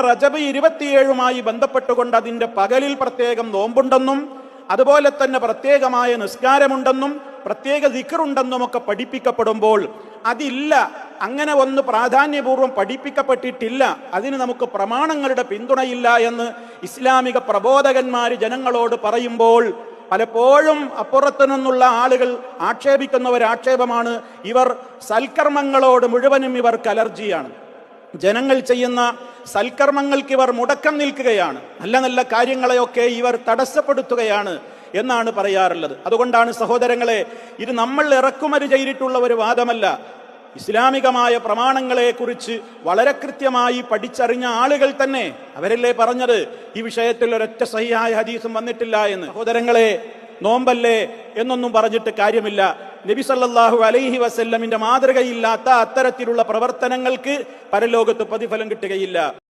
റജബ് ഇരുപത്തിയേഴുമായി ബന്ധപ്പെട്ടുകൊണ്ട് അതിന്റെ പകലിൽ പ്രത്യേകം നോമ്പുണ്ടെന്നും അതുപോലെ തന്നെ പ്രത്യേകമായ നിസ്കാരമുണ്ടെന്നും പ്രത്യേക ദിക്കറുണ്ടെന്നും ഒക്കെ പഠിപ്പിക്കപ്പെടുമ്പോൾ അതില്ല. അങ്ങനെ ഒന്ന് പ്രാധാന്യപൂർവം പഠിപ്പിക്കപ്പെട്ടിട്ടില്ല. അതിന് നമുക്ക് പ്രമാണങ്ങളുടെ പിന്തുണയില്ല എന്ന് ഇസ്ലാമിക പ്രബോധകന്മാർ ജനങ്ങളോട് പറയുമ്പോൾ പലപ്പോഴും അപ്പുറത്തു നിന്നുള്ള ആളുകൾ ആക്ഷേപിക്കുന്ന ഒരു ആക്ഷേപമാണ്. ഇവർ സൽക്കർമ്മങ്ങളോട് മുഴുവനും ഇവർക്ക് അലർജിയാണ്. ജനങ്ങൾ ചെയ്യുന്ന സൽക്കർമ്മങ്ങൾക്ക് ഇവർ മുടക്കം നിൽക്കുകയാണ്. നല്ല നല്ല കാര്യങ്ങളെയൊക്കെ ഇവർ തടസ്സപ്പെടുത്തുകയാണ് എന്നാണ് പറയാറുള്ളത്. അതുകൊണ്ടാണ് സഹോദരങ്ങളെ ഇത് നമ്മൾ ഇറക്കുമതി ചെയ്തിട്ടുള്ള ഒരു വാദമല്ല. ഇസ്ലാമികമായ പ്രമാണങ്ങളെ കുറിച്ച് വളരെ കൃത്യമായി പഠിച്ചറിഞ്ഞ ആളുകൾ തന്നെ അവരല്ലേ പറഞ്ഞത്? ഈ വിഷയത്തിൽ ഒരൊറ്റ സഹിയായ ഹദീസും വന്നിട്ടില്ല എന്ന്. സഹോദരങ്ങളെ നോമ്പല്ലേ എന്നൊന്നും പറഞ്ഞിട്ട് കാര്യമില്ല. നബി സല്ലാഹു അലൈഹി വസല്ലമിന്റെ മാതൃകയില്ലാത്ത അത്തരത്തിലുള്ള പ്രവർത്തനങ്ങൾക്ക് പരലോകത്ത് പ്രതിഫലം കിട്ടുകയില്ല.